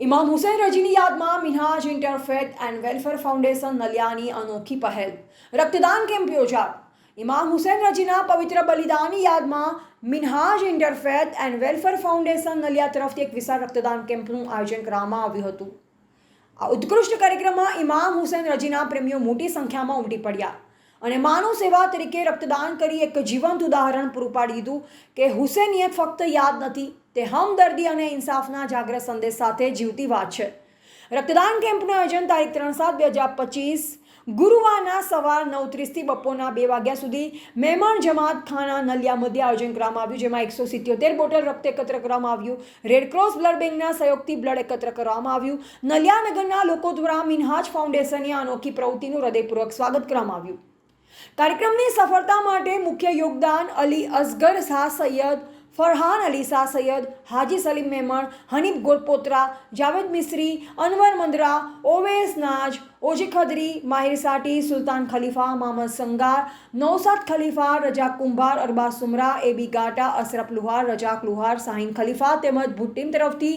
ઇમામ હુસૈન રજીની યાદમાં Minhaj, interfaith and welfare foundation, નલિયાની અનોખી પહેલ. રક્તદાન કેમ્પ યોજાયો. ઇમામ હુસૈન રજીના પવિત્ર બલિદાનની યાદમાં Minhaj, interfaith and welfare foundation, Naliya તરફથી એક વિશાળ રક્તદાન કેમ્પનું આયોજન કરવામાં આવ્યું હતું. આ ઉત્કૃષ્ટ કાર્યક્રમમાં ઇમામ હુસૈન રજીના પ્રેમીઓ મોટી સંખ્યામાં ઉમટી પડ્યા અને માનવ સેવા તરીકે રક્તદાન કરી એક જીવંત ઉદાહરણ પૂરું પાડી દીધું કે હુસેનિયત ફક્ત યાદ નથી તે હમદર્દી અને ઇન્સાફના જાગ્રત સંદેશ સાથે જીવતી વાત છે. રક્તદાન કેમ્પનું આયોજન તારીખ ત્રણ સાત બે હજાર પચીસ ગુરુવારના સવાર નવ ત્રીસથી બપોરના બે વાગ્યા સુધી મહેમાન જમાત ખાના નલિયા મધ્ય આયોજન કરવામાં આવ્યું, જેમાં એકસો સિત્યોતેર બોટલ રક્ત એકત્ર કરવામાં આવ્યું રેડક્રોસ બ્લડ બેંકના સહયોગથી બ્લડ એકત્ર કરવામાં આવ્યું, નલિયાનગરના લોકો દ્વારા મિનહાજ ફાઉન્ડેશનની અનોખી પ્રવૃત્તિનું હૃદયપૂર્વક સ્વાગત કરવામાં આવ્યું. કાર્યક્રમની સફળતા માટે મુખ્ય યોગદાન અલી અસગર શાહ સૈયદ ફરહાન અલીસા સૈયદ હાજી સલીમ મેમણ હનીફ ગોરપોત્રા જાવેદ મિસ્રી અનવર મંદરા ઓવેસ નાજ ઓજી ખદરી, માહિર સાટી, સુલતાન ખલીફા મોહમ્મદ સંગાર, નૌસાદ ખલીફા, રજા કુંભાર, અરબા સુમરા, એબી ગાટા, અશરફ લુહાર, રજાક લુહાર શાહીન ખલીફા તેમજ ભુટ્ટીમ તરફથી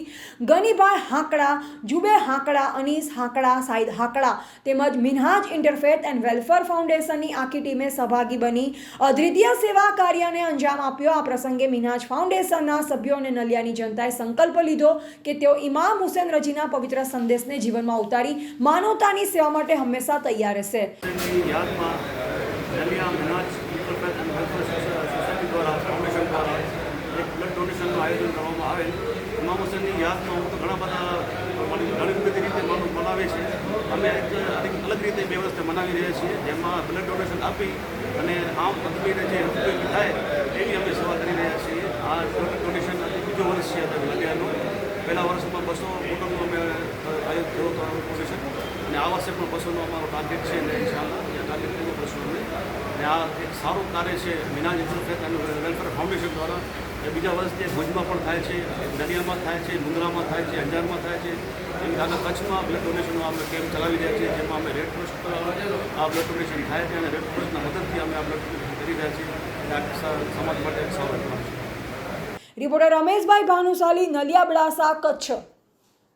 ગનીભાઈ હાંકડા જુબે હાંકડા, અનીસ હાંકડા સાહિદ હાંકડા તેમજ મિનહાજ ઇન્ટરફેથ એન્ડ વેલફેર ફાઉન્ડેશનની આખી ટીમે સહભાગી બની અદ્વિતીય સેવા કાર્યને અંજામ આપ્યો. આ પ્રસંગે મિનહાજ ફાઉન્ડેશનના સભ્યો અને નલિયાની જનતાએ સંકલ્પ લીધો કે તેઓ ઇમામ હુસેન રજીના પવિત્ર સંદેશને જીવનમાં ઉતારી માનવતાની સેવા માટે હંમેશા તૈયાર રહેશે. આયોજન કરવામાં આવેલ. ઇમામ યાદમાં હું ઘણા બધા ઘણી બધી રીતે માનું મનાવે છે. અમે એક અલગ રીતે બે વર્ષથી મનાવી રહ્યા છીએ, જેમાં બ્લડ ડોનેશન આપી અને આમ અદબીને જે ઉપયોગી થાય એવી અમે સેવા કરી રહ્યા છીએ. આ બ્લડ ડોનેશન બીજો વર્ષ છે નલિયાનું. પહેલા વર્ષમાં બસો બોટલનું અમે આયોજન થયો હતો ડોનેશન અને આ વર્ષે પણ બસોનો અમારો ટાર્ગેટ છે અને ઇન્શાલ્લા એ ટાર્ગેટ કરીને બસો અમે. અને આ એક સારું કાર્ય છે મિનાજ ઇન્ટરફેથ અને વેલફેર ફાઉન્ડેશન દ્વારા, એ બીજા વર્ષથી ભુજમાં પણ થાય છે નડિયામાં થાય છે મુંદ્રામાં થાય છે, અંજારમાં થાય છે. એમ આગળ કચ્છમાં બ્લડ ડોનેશનનો અમે કેમ્પ ચલાવી રહ્યા છીએ, જેમાં અમે રેડ ક્રોસ આ બ્લડ ડોનેશન થાય છે અને રેડ ક્રોસના મદદથી અમે આ બ્લડ ડોનેશન કરી રહ્યા છીએ. અને સમાજ માટે એક સારો રિપોર્ટર રમેશભાઈ ભાનુશાલી, નલિયા બડાસા, કચ્છ.